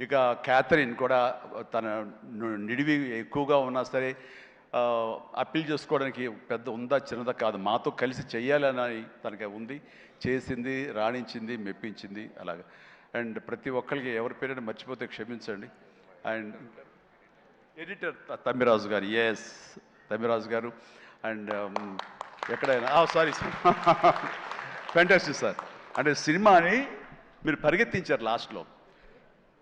ఇక క్యాథరిన్ కూడా తన నిడివి ఎక్కువగా ఉన్నా సరే అప్పీల్ చేసుకోవడానికి పెద్ద ఉందా చిన్నదా కాదు. మాతో కలిసి చేయాలని తనకి ఉంది. చేసింది రాణించింది మెప్పించింది అలాగా. అండ్ ప్రతి ఒక్కరికి ఎవరి పేరైనా మర్చిపోతే క్షమించండి. అండ్ ఎడిటర్ తమ్మిరాజు గారు. ఎస్ తమ్మిరాజు గారు. అండ్ ఎక్కడైనా సారీ ఫెంటాస్టిక్ సార్ అంటే సినిమాని మీరు పరిగెత్తించారు లాస్ట్లో.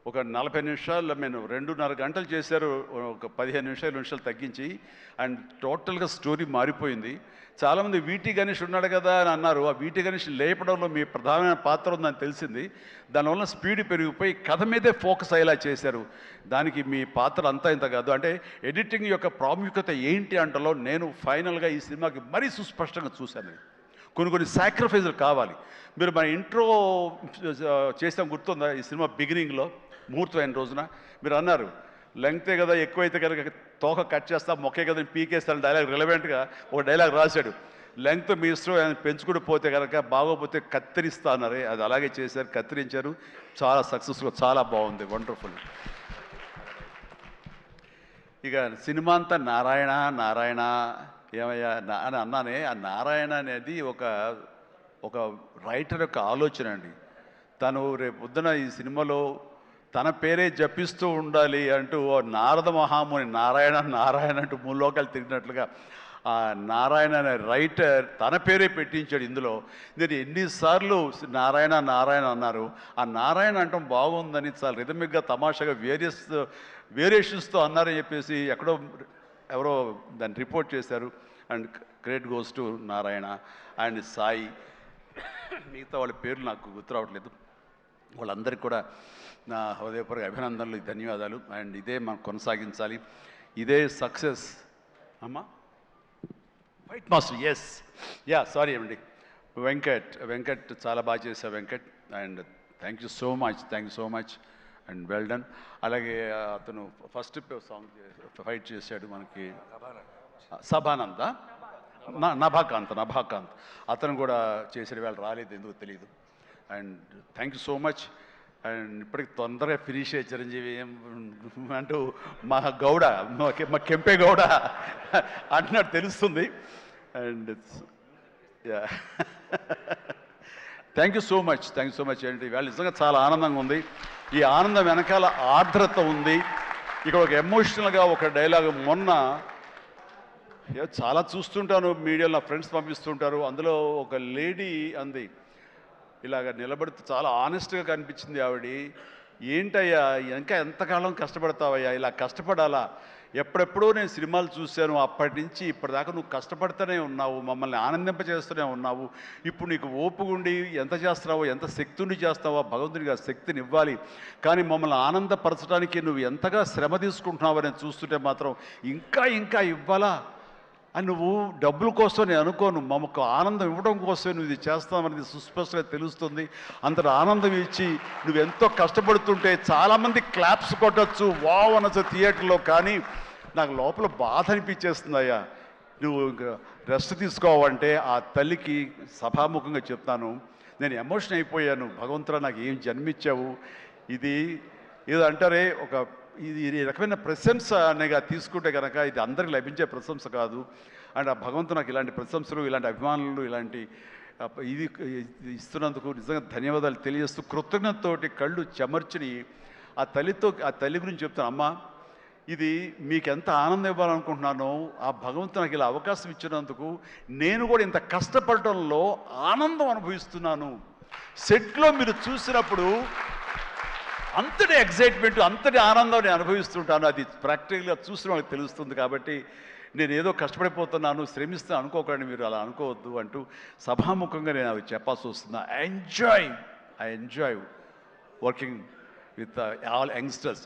ఒక నలభై నిమిషాలు నేను రెండున్నర గంటలు చేశారు ఒక పదిహేను నిమిషాలు నిమిషాలు తగ్గించి అండ్ టోటల్గా స్టోరీ మారిపోయింది. చాలామంది వీటి గణేష్ ఉన్నాడు కదా అని అన్నారు. ఆ వీటి గణేష్ లేపడంలో మీ ప్రధానమైన పాత్ర ఉందని తెలిసింది. దానివల్ల స్పీడ్ పెరిగిపోయి కథ మీదే ఫోకస్ అయ్యేలా చేశారు. దానికి మీ పాత్ర అంతా ఇంత కాదు. అంటే ఎడిటింగ్ యొక్క ప్రాముఖ్యత ఏంటి అంటలో నేను ఫైనల్గా ఈ సినిమాకి మరీ సుస్పష్టంగా చూశాను. కొన్ని కొన్ని సాక్రిఫైజులు కావాలి. మీరు మన ఇంట్రో చేసాం గుర్తుందా ఈ సినిమా బిగినింగ్లో ముహూర్తమైన రోజున మీరు అన్నారు లెంగ్తే కదా ఎక్కువైతే కనుక తోక కట్ చేస్తా మొక్కే కదా పీకేస్తాను డైలాగ్ రిలవెంట్గా ఒక డైలాగ్ రాశాడు. లెంగ్త్ మీ ఇష్టం ఆయన పెంచుకుంటూ పోతే కనుక బాగోపోతే కత్తిరిస్తా అన్నారు. అది అలాగే చేశారు కత్తిరించారు. చాలా సక్సెస్ఫుల్ చాలా బాగుంది వండర్ఫుల్ ఇక సినిమా అంతా నారాయణ నారాయణ ఏమయ్యా నా- అని అన్నానే. ఆ నారాయణ అనేది ఒక ఒక రైటర్ యొక్క ఆలోచన అండి. తను రేపు పొద్దున ఈ సినిమాలో తన పేరే జపిస్తూ ఉండాలి అంటూ ఓ నారద మహాముని నారాయణ నారాయణ అంటూ మూలోకాలు తిరిగినట్లుగా ఆ నారాయణ అనే రైటర్ తన పేరే పెట్టించాడు ఇందులో. నేను ఎన్నిసార్లు నారాయణ నారాయణ అన్నారు. ఆ నారాయణ అంటాం బాగుందని చాలా రిథమిక్గా తమాషాగా వేరియస్ వేరియేషన్స్తో అన్నారని చెప్పేసి ఎక్కడో ఎవరో దాన్ని రిపోర్ట్ చేశారు. And great goes to Narayana. And Sai మిగతా వాళ్ళ పేర్లు నాకు గుర్తు రావట్లేదు. వాళ్ళందరికీ కూడా నా హృదయపూర్వక అభినందనలు ధన్యవాదాలు. అండ్ ఇదే మనం కొనసాగించాలి. ఇదే సక్సెస్. అమ్మా. White master yes yeah sorry అండి వెంకట్ వెంకట్ చాలా బాగా చేశావు Venkat. And thank you so much thank you so much and well done అలాగే అతను ఫస్ట్ సాంగ్ ఫైట్ చేశాడు మనకి. సభానంద. నభాకాంత్ నభాకాంత్. అతను కూడా చేసిన వేళ రాలేదు ఎందుకు తెలియదు and thank you so much and ఇప్పటికి తొందరగా ఫినిష్ అయ్యే చిరంజీవి ఏం అంటూ మా గౌడ మా మా కెంపే గౌడ అంటున్నట్టు తెలుస్తుంది. And thank you so much thank you so much ఏంటి? వాళ్ళు నిజంగా చాలా ఆనందంగా ఉంది. ఈ ఆనందం వెనకాల ఆర్ద్రత ఉంది. ఇక్కడ ఒక ఎమోషనల్గా ఒక డైలాగ్ మొన్న చాలా చూస్తుంటాను మీడియాలో నా ఫ్రెండ్స్ పంపిస్తుంటారు. అందులో ఒక లేడీ అంది ఇలాగ నిలబడితే చాలా ఆనెస్ట్గా కనిపించింది ఆవిడ. ఏంటయ్యా ఇంకా ఎంతకాలం కష్టపడతావయ్యా? ఇలా కష్టపడాలా? ఎప్పుడెప్పుడో నేను సినిమాలు చూశాను అప్పటి నుంచి ఇప్పటిదాకా నువ్వు కష్టపడుతూనే ఉన్నావు మమ్మల్ని ఆనందింపజేస్తూనే ఉన్నావు. ఇప్పుడు నీకు ఓపుగుండి ఎంత చేస్తున్నావో ఎంత శక్తిని చేస్తావో భగవంతుడికి ఆ శక్తిని ఇవ్వాలి. కానీ మమ్మల్ని ఆనందపరచడానికి నువ్వు ఎంతగా శ్రమ తీసుకుంటున్నావో నేను చూస్తుంటే మాత్రం ఇంకా ఇంకా ఇవ్వాలా? అని నువ్వు డబ్బుల కోసం నేను అనుకోను. మమ్మకు ఆనందం ఇవ్వడం కోసమే నువ్వు ఇది చేస్తామనేది సుస్పష్టంగా తెలుస్తుంది. అంతటి ఆనందం ఇచ్చి నువ్వు ఎంతో కష్టపడుతుంటే చాలామంది క్లాప్స్ కొట్టచ్చు వావ్ అనొచ్చు థియేటర్లో. కానీ నాకు లోపల బాధ అనిపించేస్తుంది అయ్యా. నువ్వు ఇంకా రెస్ట్ తీసుకోవంటే ఆ తల్లికి సభాముఖంగా చెప్తాను. నేను ఎమోషన్ అయిపోయాను. భగవంతుడా నాకు ఏం జన్మించావు ఇది ఏదో అంటారే ఒక ఇది ఈ రకమైన ప్రశంస అనేగా తీసుకుంటే కనుక ఇది అందరికి లభించే ప్రశంస కాదు. అండ్ ఆ భగవంతుడు నాకు ఇలాంటి ప్రశంసలు ఇలాంటి అభిమానులు ఇలాంటి ఇది ఇస్తున్నందుకు నిజంగా ధన్యవాదాలు తెలియజేస్తూ కృతజ్ఞతతోటి కళ్ళు చెమర్చిని ఆ తల్లితో ఆ తల్లి గురించి చెప్తాను అమ్మ ఇది మీకు ఎంత ఆనందం ఇవ్వాలనుకుంటున్నానో ఆ భగవంతు నాకు ఇలా అవకాశం ఇచ్చినందుకు నేను కూడా ఇంత కష్టపడటంలో ఆనందం అనుభవిస్తున్నాను. సెట్లో మీరు చూసినప్పుడు అంతటి ఎగ్జైట్మెంట్ అంతటి ఆనందం నేను అనుభవిస్తుంటాను. అది ప్రాక్టికల్గా చూసిన వాళ్ళకి తెలుస్తుంది కాబట్టి నేను ఏదో కష్టపడిపోతున్నాను శ్రమిస్తాను అనుకోకండి మీరు అలా అనుకోవద్దు అంటూ సభాముఖంగా నేను అవి చెప్పాల్సి వస్తుంది. I enjoy I enjoy working with all youngsters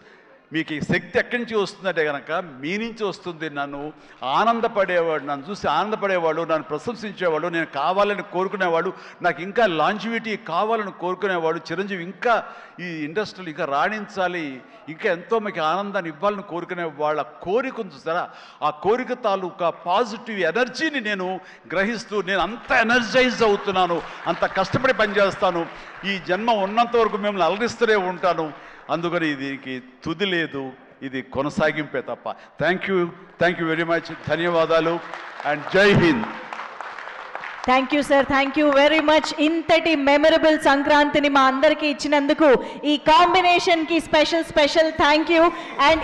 మీకు ఈ శక్తి ఎక్కడి నుంచి వస్తుందంటే కనుక మీ నుంచి వస్తుంది. నన్ను ఆనందపడేవాడు నన్ను చూసి ఆనందపడేవాడు నన్ను ప్రశంసించేవాడు నేను కావాలని కోరుకునేవాడు నాకు ఇంకా లాంజివిటీ కావాలని కోరుకునేవాడు చిరంజీవి ఇంకా ఈ ఇండస్ట్రీలు ఇంకా రాణించాలి ఇంకా ఎంతో మీకు ఆనందాన్ని ఇవ్వాలని కోరుకునే వాళ్ళ కోరిక చూసారా? ఆ కోరిక తాలూకా పాజిటివ్ ఎనర్జీని నేను గ్రహిస్తూ నేను అంత ఎనర్జైజ్ అవుతున్నాను అంత కష్టపడి పనిచేస్తాను. ఈ జన్మ ఉన్నంత వరకు మిమ్మల్ని అలరిస్తూనే ఉంటాను. అందుకని దీనికి తుది లేదు ఇది కొనసాగింపే తప్ప. Thank you thank you very much ధన్యవాదాలు అండ్ జై Hind. Thank you sir thank you very much ఇంతటి మెమరబుల్ సంక్రాంతిని మా అందరికీ ఇచ్చినందుకు ఈ కాంబినేషన్కి special special thank you and